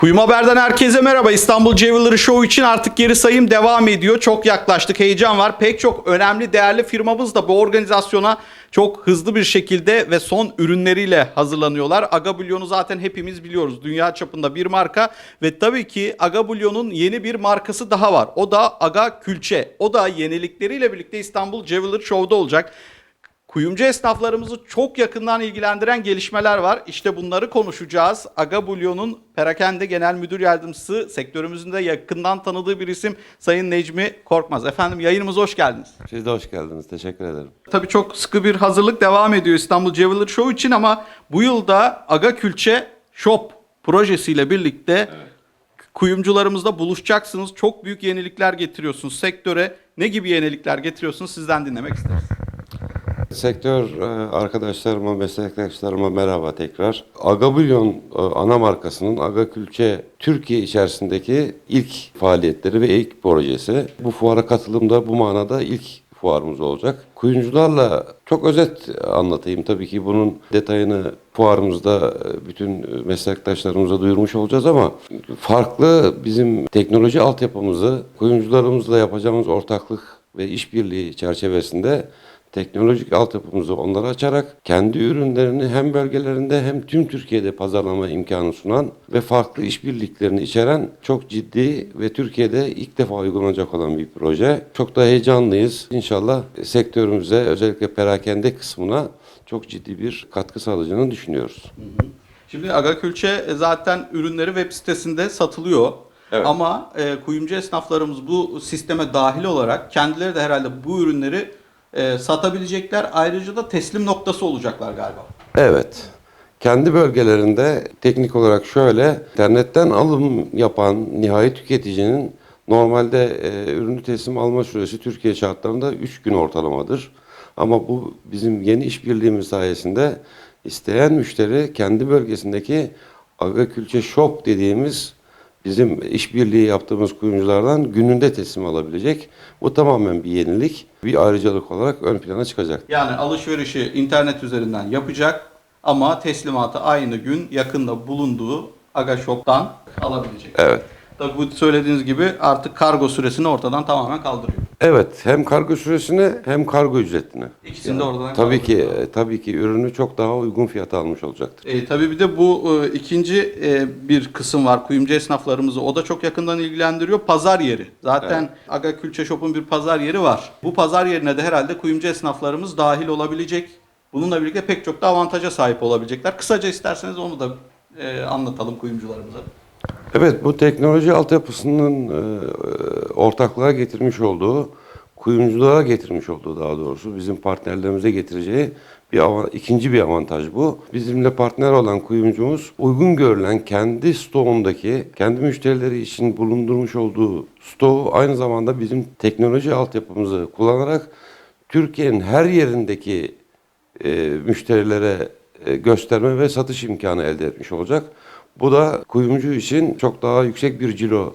Kuyum Haber'den herkese merhaba. İstanbul Jewelry Show için artık geri sayım devam ediyor. Çok yaklaştık, heyecan var. Pek çok önemli, değerli firmamız da bu organizasyona çok hızlı bir şekilde ve son ürünleriyle hazırlanıyorlar. Aga Bulyon'u zaten hepimiz biliyoruz. Dünya çapında bir marka ve tabii ki Aga Bulyon'un yeni bir markası daha var. O da Aga Külçe. O da yenilikleriyle birlikte İstanbul Jewelry Show'da olacak. Kuyumcu esnaflarımızı çok yakından ilgilendiren gelişmeler var. İşte bunları konuşacağız. Aga Bulyon'un Perakende Genel Müdür Yardımcısı, sektörümüzün de yakından tanıdığı bir isim Sayın Necmi Korkmaz. Efendim yayınımıza hoş geldiniz. Siz de hoş geldiniz. Teşekkür ederim. Tabii çok sıkı bir hazırlık devam ediyor İstanbul Jewelry Show için ama bu yılda Aga Külçe Shop projesiyle birlikte kuyumcularımızla buluşacaksınız. Çok büyük yenilikler getiriyorsunuz sektöre. Ne gibi yenilikler getiriyorsunuz sizden dinlemek isteriz. Sektör e, arkadaşlarıma, meslektaşlarıma merhaba tekrar. Agabulyon e, ana markasının Aga Külçe Türkiye içerisindeki ilk faaliyetleri ve ilk projesi. Bu fuara katılımda bu manada ilk fuarımız olacak. Kuyumcularla çok özet anlatayım. Tabii ki bunun detayını fuarımızda e, bütün meslektaşlarımıza duyurmuş olacağız ama farklı bizim teknoloji altyapımızı kuyumcularımızla yapacağımız ortaklık ve işbirliği çerçevesinde teknolojik altyapımızı onlara açarak kendi ürünlerini hem bölgelerinde hem tüm Türkiye'de pazarlama imkanı sunan ve farklı işbirliklerini içeren çok ciddi ve Türkiye'de ilk defa uygulanacak olan bir proje. Çok da heyecanlıyız. İnşallah sektörümüze özellikle perakende kısmına çok ciddi bir katkı sağlayacağını düşünüyoruz. Şimdi Aga Külçe zaten ürünleri web sitesinde satılıyor. Evet. Ama e, kuyumcu esnaflarımız bu sisteme dahil olarak kendileri de herhalde bu ürünleri e, satabilecekler. Ayrıca da teslim noktası olacaklar galiba. Evet. Kendi bölgelerinde teknik olarak şöyle, internetten alım yapan nihai tüketicinin normalde e, ürünü teslim alma süresi Türkiye şartlarında 3 gün ortalamadır. Ama bu bizim yeni işbirliğimiz sayesinde isteyen müşteri kendi bölgesindeki Aga Külçe Shop dediğimiz bizim işbirliği yaptığımız kuyumculardan gününde teslim alabilecek. Bu tamamen bir yenilik, bir ayrıcalık olarak ön plana çıkacak. Yani alışverişi internet üzerinden yapacak ama teslimatı aynı gün yakında bulunduğu Aga Shop'tan alabilecek. Evet. Tabii bu söylediğiniz gibi artık kargo süresini ortadan tamamen kaldırıyor. Evet, hem kargo süresini hem kargo ücretini. İkisini de oradan Tabii ki, kaldırıyor. e, tabii ki ürünü çok daha uygun fiyata almış olacaktır. E, tabii bir de bu e, ikinci e, bir kısım var kuyumcu esnaflarımızı. O da çok yakından ilgilendiriyor. Pazar yeri. Zaten Aga Külçe Shop'un bir pazar yeri var. Bu pazar yerine de herhalde kuyumcu esnaflarımız dahil olabilecek. Bununla birlikte pek çok da avantaja sahip olabilecekler. Kısaca isterseniz onu da e, anlatalım kuyumcularımıza. Evet, bu teknoloji altyapısının e, ortaklığa getirmiş olduğu, kuyumculara getirmiş olduğu daha doğrusu bizim partnerlerimize getireceği bir ava- ikinci bir avantaj bu. Bizimle partner olan kuyumcumuz uygun görülen kendi stoğundaki, kendi müşterileri için bulundurmuş olduğu stoğu aynı zamanda bizim teknoloji altyapımızı kullanarak Türkiye'nin her yerindeki e, müşterilere e, gösterme ve satış imkanı elde etmiş olacak. Bu da kuyumcu için çok daha yüksek bir cilo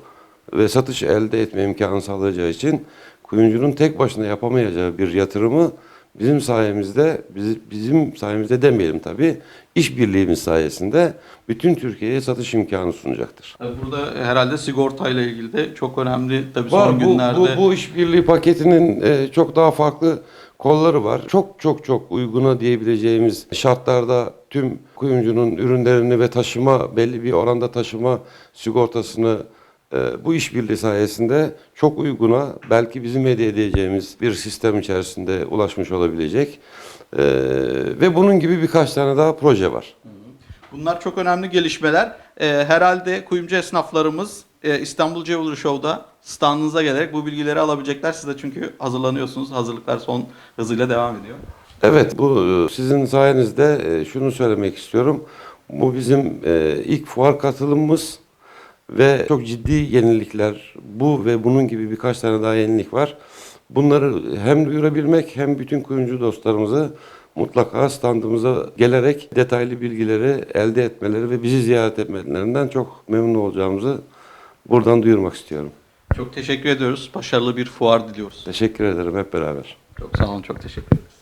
ve satış elde etme imkanı sağlayacağı için kuyumcunun tek başına yapamayacağı bir yatırımı bizim sayemizde, biz- bizim sayemizde demeyelim tabii, işbirliğimiz sayesinde bütün Türkiye'ye satış imkanı sunacaktır. Tabii burada herhalde sigortayla ilgili de çok önemli tabii Var son bu, günlerde. bu, bu işbirliği paketinin e, çok daha farklı kolları var. Çok çok çok uyguna diyebileceğimiz şartlarda tüm kuyumcunun ürünlerini ve taşıma belli bir oranda taşıma sigortasını e, bu işbirliği sayesinde çok uyguna belki bizim hediye edeceğimiz bir sistem içerisinde ulaşmış olabilecek. E, ve bunun gibi birkaç tane daha proje var. Bunlar çok önemli gelişmeler. Ee, herhalde kuyumcu esnaflarımız e, İstanbul Jewelry Show'da standınıza gelerek bu bilgileri alabilecekler. Siz de çünkü hazırlanıyorsunuz. Hazırlıklar son hızıyla devam ediyor. Evet, bu e, sizin sayenizde e, şunu söylemek istiyorum. Bu bizim e, ilk fuar katılımımız ve çok ciddi yenilikler. Bu ve bunun gibi birkaç tane daha yenilik var. Bunları hem duyurabilmek hem bütün kuyumcu dostlarımızı mutlaka standımıza gelerek detaylı bilgileri elde etmeleri ve bizi ziyaret etmelerinden çok memnun olacağımızı buradan duyurmak istiyorum. Çok teşekkür ediyoruz. Başarılı bir fuar diliyoruz. Teşekkür ederim hep beraber. Çok sağ olun. Çok teşekkür ederim.